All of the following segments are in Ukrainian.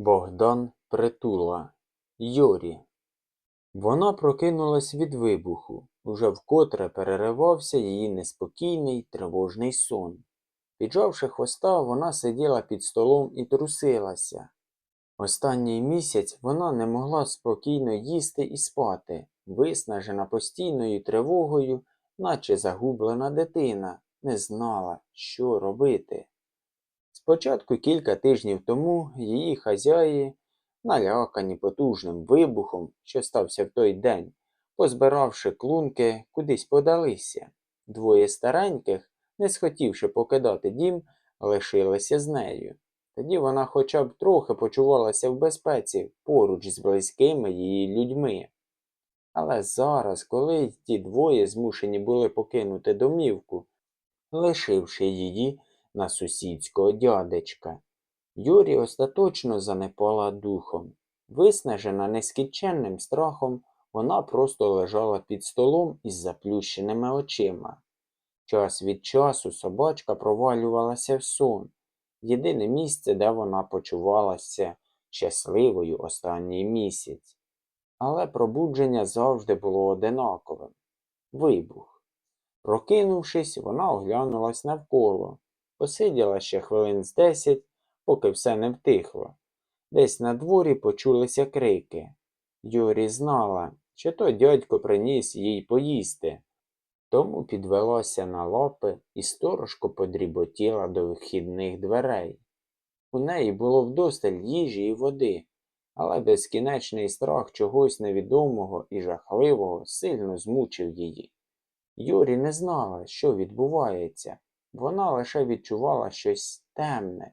Богдан Притула Йорі. Вона прокинулась від вибуху. Уже вкотре переривався її неспокійний тривожний сон. Піджавши хвоста, вона сиділа під столом і трусилася. Останній місяць вона не могла спокійно їсти і спати, виснажена постійною тривогою, наче загублена дитина, не знала, що робити. Спочатку кілька тижнів тому її хазяї, налякані потужним вибухом, що стався в той день, позбиравши клунки, кудись подалися. Двоє стареньких, не схотівши покидати дім, лишилися з нею. Тоді вона хоча б трохи почувалася в безпеці поруч з близькими її людьми. Але зараз, коли ті двоє змушені були покинути домівку, лишивши її на сусідського дядечка, Юрі остаточно занепала духом. Виснажена нескінченним страхом, вона просто лежала під столом із заплющеними очима. Час від часу собачка провалювалася в сон, єдине місце, де вона почувалася щасливою останній місяць. Але пробудження завжди було одинаковим вибух. Прокинувшись, вона оглянулась навколо, посиділа ще хвилин з десять, поки все не втихло. Десь на дворі почулися крики. Юрі знала, що той дядько приніс їй поїсти, тому підвелася на лапи і сторожко подріботіла до вхідних дверей. У неї було вдосталь їжі і води, але безкінечний страх чогось невідомого і жахливого сильно змучив її. Юрі не знала, що відбувається, вона лише відчувала щось темне,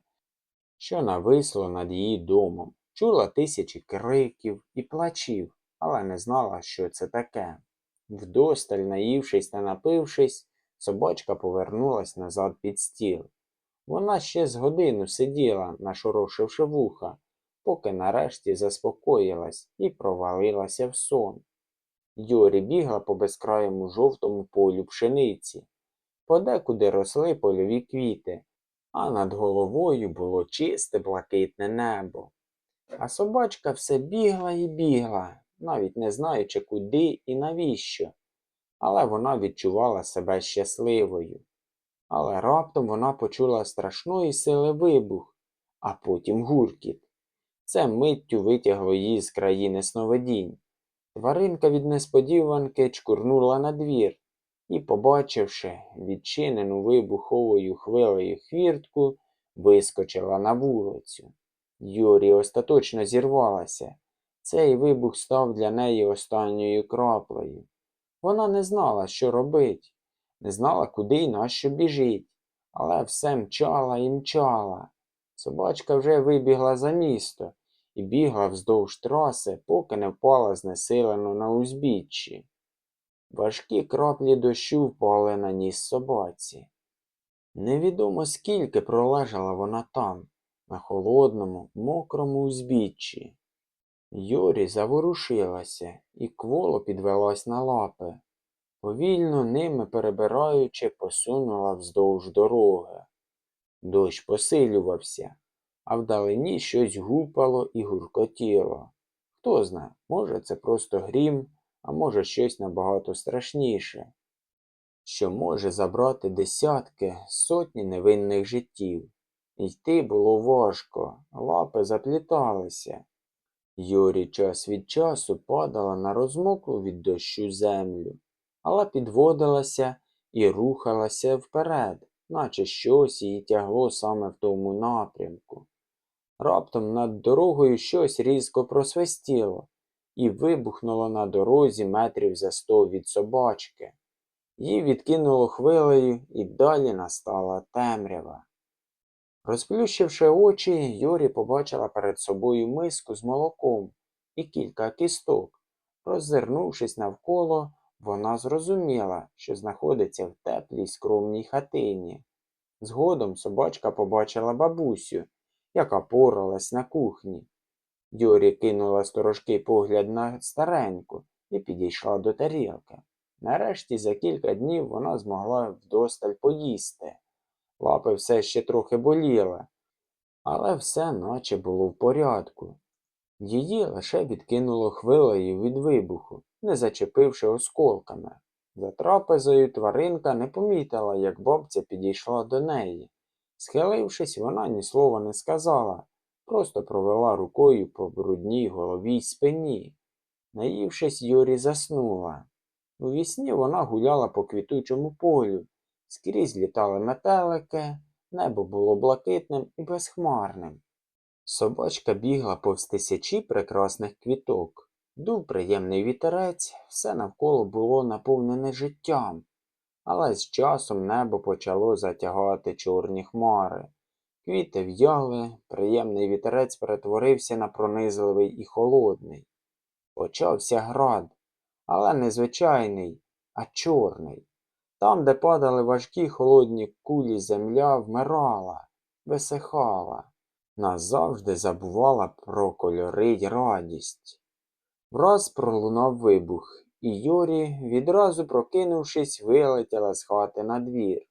що нависло над її домом, чула тисячі криків і плачів, але не знала, що це таке. Вдосталь, наївшись та напившись, собачка повернулась назад під стіл. Вона ще з годину сиділа, нашорошивши вуха, поки нарешті заспокоїлась і провалилася в сон. Йорі бігла по безкраєму жовтому полю пшениці. Подекуди росли польові квіти, а над головою було чисте блакитне небо. А собачка все бігла і бігла, навіть не знаючи куди і навіщо. Але вона відчувала себе щасливою. Але раптом вона почула страшної сили вибух, а потім гуркіт. Це миттю витягло її з країни сновидінь. Тваринка від несподіванки чкурнула на двір і, побачивши відчинену вибуховою хвилею хвіртку, вискочила на вулицю. Юрі остаточно зірвалася. Цей вибух став для неї останньою краплею. Вона не знала, що робить, не знала, куди й на що біжить, але все мчала і мчала. Собачка вже вибігла за місто і бігла вздовж траси, поки не впала знесилено на узбіччі. Важкі краплі дощу впали на ніс собаці. Невідомо скільки пролежала вона там, на холодному, мокрому узбіччі. Йорі заворушилася і кволо підвелась на лапи. Повільно ними перебираючи, посунула вздовж дороги. Дощ посилювався, а вдалині щось гупало і гуркотіло. Хто знає, може, це просто грім, а може щось набагато страшніше, що може забрати десятки, сотні невинних життів. Йти було важко, лапи запліталися. Юрі час від часу падала на розмоклу від дощу землю, але підводилася і рухалася вперед, наче щось її тягло саме в тому напрямку. Раптом над дорогою щось різко просвистіло і вибухнуло на дорозі метрів за сто від собачки. Її відкинуло хвилею, і далі настала темрява. Розплющивши очі, Юрі побачила перед собою миску з молоком і кілька кісток. Роззирнувшись навколо, вона зрозуміла, що знаходиться в теплій скромній хатині. Згодом собачка побачила бабусю, яка поралась на кухні. Юрі кинула сторожкий погляд на стареньку і підійшла до тарілки. Нарешті за кілька днів вона змогла вдосталь поїсти. Лапи все ще трохи боліли, Але все наче було в порядку. Її лише відкинуло хвилею від вибуху, не зачепивши осколками. За трапезою тваринка не помітила, як бабця підійшла до неї. Схилившись, вона ні слова не сказала, просто провела рукою по брудній голові й спині. Наївшись, Юрі заснула. У вісні вона гуляла по квітучому полю, скрізь літали метелики, небо було блакитним і безхмарним. Собачка бігла повз тисячі прекрасних квіток. Дув приємний вітерець, все навколо було наповнене життям. Але з часом небо почало затягати чорні хмари. Квіти в'яли, приємний вітерець перетворився на пронизливий і холодний. Почався град, але не звичайний, а чорний. Там, де падали важкі холодні кулі, земля вмирала, висихала, назавжди забувала про кольори й радість. Враз пролунав вибух, і Йорі, відразу прокинувшись, вилетіла з хати на двір.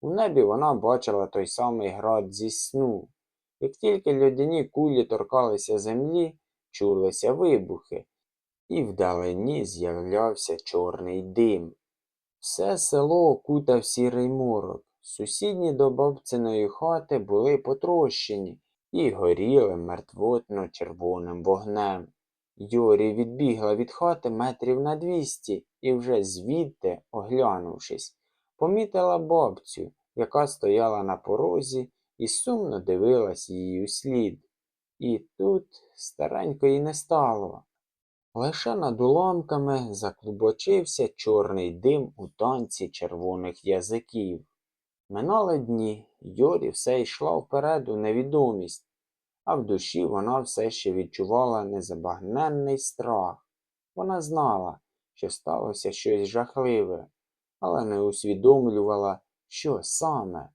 У небі вона бачила той самий град зі сну. Як тільки льодяні кулі торкалися землі, чулися вибухи, і вдалині з'являвся чорний дим. Все село окутав сірий морок. Сусідні до бабциної хати були потрощені і горіли мертвотно червоним вогнем. Йорі відбігла від хати метрів на двісті і вже звідти, оглянувшись, помітила бабцю, яка стояла на порозі і сумно дивилась їй услід. І тут старенької не стало. Лише над уламками заклубочився чорний дим у танці червоних язиків. Минали дні, Йорі все йшла вперед у невідомість, а в душі вона все ще відчувала незабагненний страх. Вона знала, що сталося щось жахливе, але не усвідомлювала, що саме.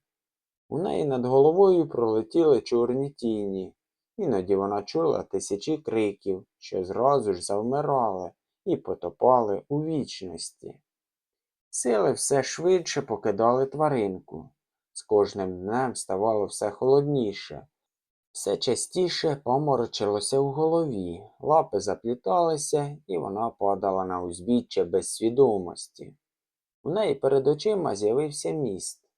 У неї над головою пролетіли чорні тіні. Іноді вона чула тисячі криків, що зразу ж завмирали і потопали у вічності. Сили все швидше покидали тваринку. З кожним днем ставало все холодніше. Все частіше поморочилося у голові, лапи запліталися, і вона падала на узбіччя без свідомості. У неї перед очима з'явився міст.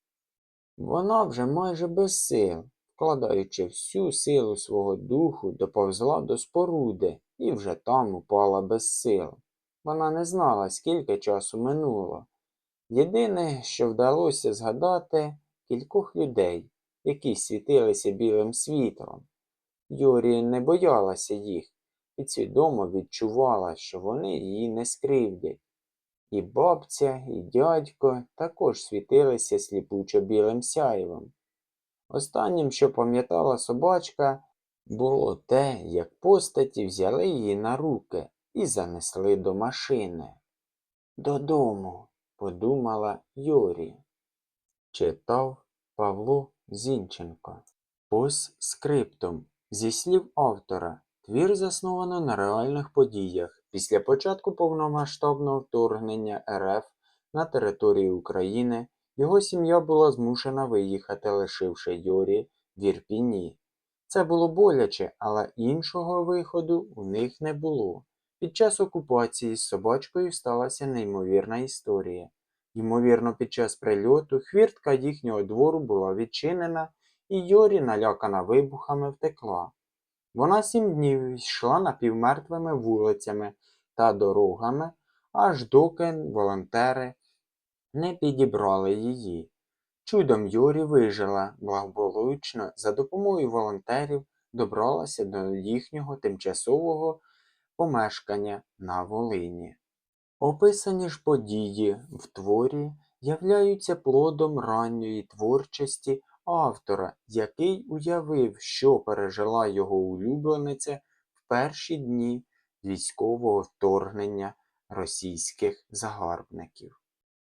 Вона вже майже без сил, вкладаючи всю силу свого духу, доповзла до споруди і вже там упала без сил. Вона не знала, скільки часу минуло. Єдине, що вдалося згадати кількох людей, які світилися білим світлом. Юрі не боялася їх, підсвідомо відчувала, що вони її не скривдять. І бабця, і дядько також світилися сліпучо білим сяєвом. Останнім, що пам'ятала собачка, було те, як постаті взяли її на руки і занесли до машини. Додому, подумала Юрі. Читав Павло Зінченко. Пос скриптум. Зі слів автора, твір засновано на реальних подіях. Після початку повномасштабного вторгнення РФ на територію України його сім'я була змушена виїхати, лишивши Йорі в Ірпіні. Це було боляче, але іншого виходу у них не було. Під час окупації з собачкою сталася неймовірна історія. Ймовірно, під час прильоту хвіртка їхнього двору була відчинена, і Йорі, налякана вибухами, втекла. Вона сім днів йшла напівмертвими вулицями та дорогами, аж доки волонтери не підібрали її. Чудом Йорі вижила, благополучно за допомогою волонтерів добралася до їхнього тимчасового помешкання на Волині. Описані ж події в творі являються плодом ранньої творчості автора, який уявив, що пережила його улюблениця в перші дні військового вторгнення російських загарбників.